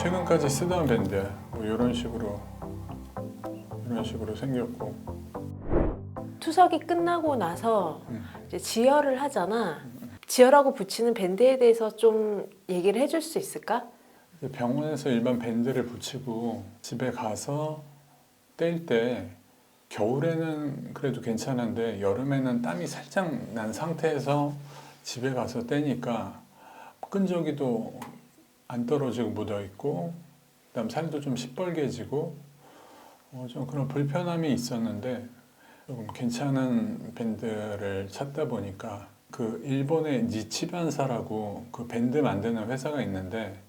최근까지 쓰던 밴드 뭐 이런 식으로 이런 식으로 생겼고 투석이 끝나고 나서 음. 이제 지혈을 하잖아. 지혈하고 붙이는 밴드에 대해서 좀 얘기를 해줄 수 있을까? 병원에서 일반 밴드를 붙이고 집에 가서 뗄 때 겨울에는 그래도 괜찮은데 여름에는 땀이 살짝 난 상태에서 집에 가서 떼니까 끈적이도 안 떨어지고 묻어 있고 그다음 살도 좀 시뻘개지고 어, 좀 그런 불편함이 있었는데 조금 괜찮은 밴드를 찾다 보니까 그 일본의 니치반사라고 그 밴드 만드는 회사가 있는데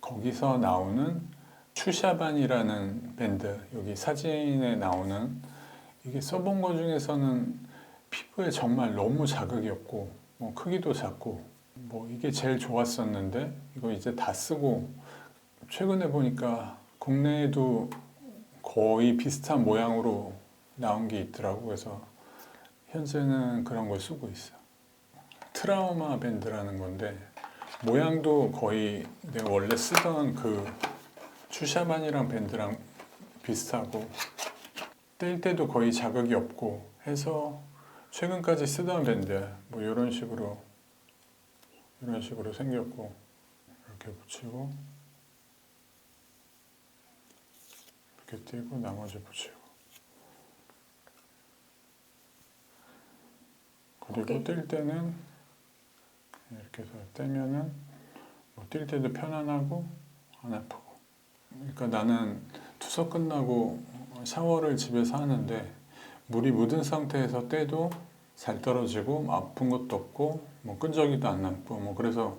거기서 나오는 추샤반이라는 밴드 여기 사진에 나오는 이게 써본 것 중에서는 피부에 정말 너무 자극이 없고 뭐 크기도 작고 뭐 이게 제일 좋았었는데 이거 이제 다 쓰고 최근에 보니까 국내에도 거의 비슷한 모양으로 나온 게 있더라고. 그래서 현재는 그런 걸 쓰고 있어. 트라우마 밴드라는 건데 모양도 거의 내가 원래 쓰던 그 추샤반이랑 밴드랑 비슷하고 뗄 때도 거의 자극이 없고 해서 최근까지 쓰던 밴드 뭐 이런 식으로 이런 식으로 생겼고 이렇게 붙이고 이렇게 띄고 나머지 붙이고 그리고 오케이. 뗄 때는 이렇게 해서 떼면은 뭐 뛸 때도 편안하고 안 아프고 그러니까 나는 투석 끝나고 샤워를 집에서 하는데 물이 묻은 상태에서 떼도 잘 떨어지고 뭐 아픈 것도 없고 뭐 끈적이도 안 남고 뭐 그래서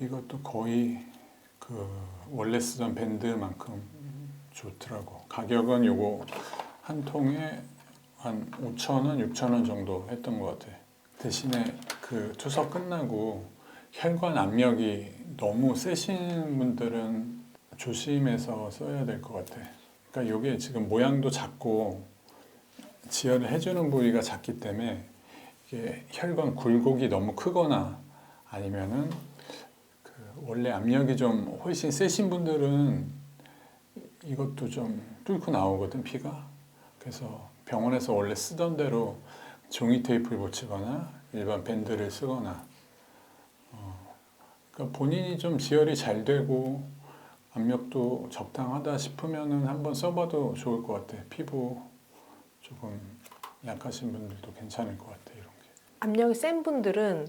이것도 거의 그 원래 쓰던 밴드만큼 좋더라고 가격은 요거 한 통에 한 5천 원, 6천 원 정도 했던 것 같아 대신에 그 투석 끝나고 혈관 압력이 너무 세신 분들은 조심해서 써야 될 것 같아. 그러니까 이게 지금 모양도 작고 지혈을 해주는 부위가 작기 때문에 혈관 굴곡이 너무 크거나 아니면은 그 원래 압력이 좀 훨씬 세신 분들은 이것도 좀 뚫고 나오거든 피가. 그래서 병원에서 원래 쓰던 대로 종이 테이프를 붙이거나 일반 밴드를 쓰거나 어, 그러니까 본인이 좀 지혈이 잘 되고 압력도 적당하다 싶으면은 한번 써봐도 좋을 것 같아. 피부 조금 약하신 분들도 괜찮을 것 같아. 압력이 센 분들은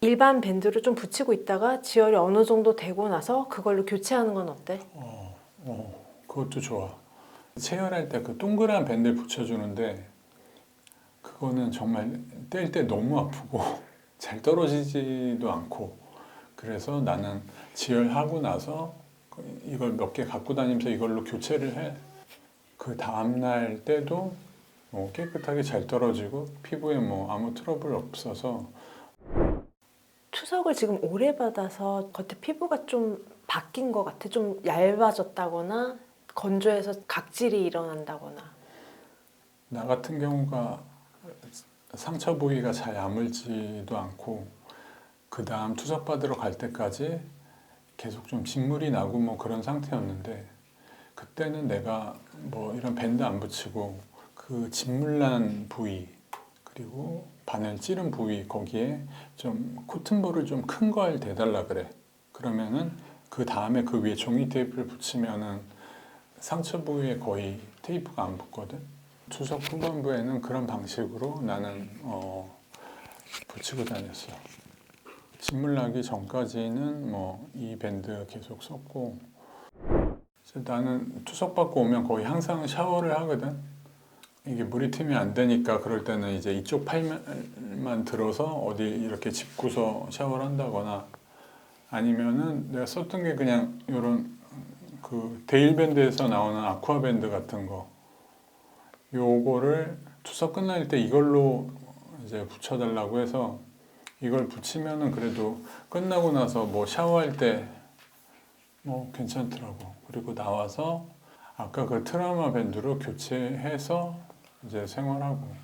일반 밴드를 좀 붙이고 있다가 지혈이 어느 정도 되고 나서 그걸로 교체하는 건 어때? 어, 어, 그것도 좋아. 체열할 때 그 동그란 밴드를 붙여주는데 그거는 정말 뗄 때 너무 아프고 잘 떨어지지도 않고 그래서 나는 지혈하고 나서 이걸 몇 개 갖고 다니면서 이걸로 교체를 해. 그 다음날 때도 뭐 깨끗하게 잘 떨어지고 피부에 뭐 아무 트러블 없어서 투석을 지금 오래 받아서 겉에 피부가 좀 바뀐 것 같아. 좀 얇아졌다거나 건조해서 각질이 일어난다거나. 나 같은 경우가 상처 부위가 잘 아물지도 않고 그 다음 투석 받으러 갈 때까지 계속 좀 진물이 나고 뭐 그런 상태였는데 그때는 내가 뭐 이런 밴드 안 붙이고 그 진물난 부위 그리고 바늘 찌른 부위 거기에 좀 코튼볼을 좀 큰 걸 대달라 그래 그러면은 그 다음에 그 위에 종이 테이프를 붙이면은 상처 부위에 거의 테이프가 안 붙거든 추석 후반부에는 그런 방식으로 나는 어, 붙이고 다녔어. 진물 나기 전까지는 뭐 이 밴드 계속 썼고 나는 투석 받고 오면 거의 항상 샤워를 하거든. 이게 물이 튀면 안 되니까 그럴 때는 이제 이쪽 팔만 들어서 어디 이렇게 짚고서 샤워를 한다거나 아니면은 내가 썼던 게 그냥 이런 그 데일밴드에서 나오는 아쿠아밴드 같은 거 요거를 투석 끝날 때 이걸로 이제 붙여달라고 해서 이걸 붙이면은 그래도 끝나고 나서 뭐 샤워할 때 뭐 괜찮더라고. 그리고 나와서 아까 그 트라우마 밴드로 교체해서 이제 생활하고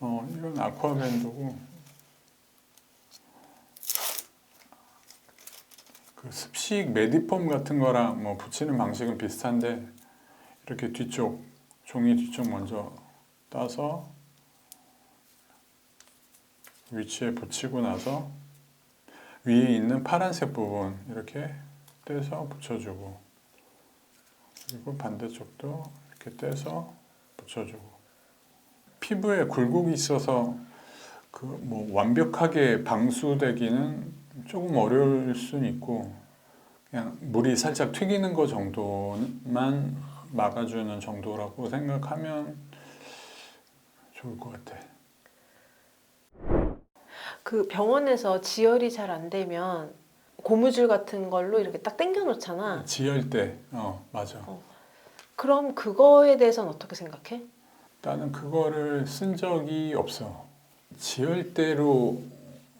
어 이런 아쿠아 밴드고 그 습식 메디폼 같은 거랑 뭐 붙이는 방식은 비슷한데 이렇게 뒤쪽 종이 뒤쪽 먼저 따서 위치에 붙이고 나서 위에 있는 파란색 부분 이렇게 떼서 붙여주고 그리고 반대쪽도 이렇게 떼서 붙여주고 피부에 굴곡이 있어서 그 뭐 완벽하게 방수되기는 조금 어려울 수는 있고 그냥 물이 살짝 튀기는 거 정도만 막아주는 정도라고 생각하면 좋을 것 같아. 그 병원에서 지혈이 잘 안 되면 고무줄 같은 걸로 이렇게 딱 당겨 놓잖아. 지혈 때, 어 맞아. 그럼 그거에 대해서는 어떻게 생각해? 나는 그거를 쓴 적이 없어. 지혈대로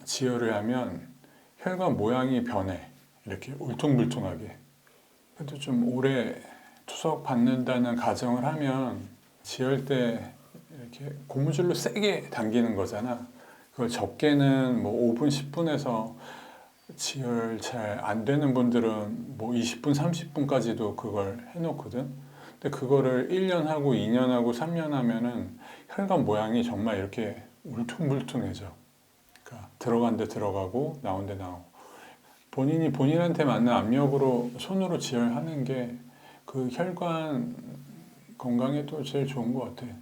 지혈을 하면 혈관 모양이 변해. 이렇게 울퉁불퉁하게. 그래도 좀 오래 투석 받는다는 가정을 하면 지혈대 이렇게 고무줄로 세게 당기는 거잖아. 그걸 적게는 뭐 5분, 10분에서 지혈 잘 안 되는 분들은 뭐 20분, 30분까지도 그걸 해놓거든. 근데 그거를 1년 하고 2년 하고 3년 하면은 혈관 모양이 정말 이렇게 울퉁불퉁해져. 그러니까 들어간 데 들어가고 나온 데 나오고. 본인이 본인한테 맞는 압력으로 손으로 지혈하는 게 그 혈관 건강에도 제일 좋은 것 같아.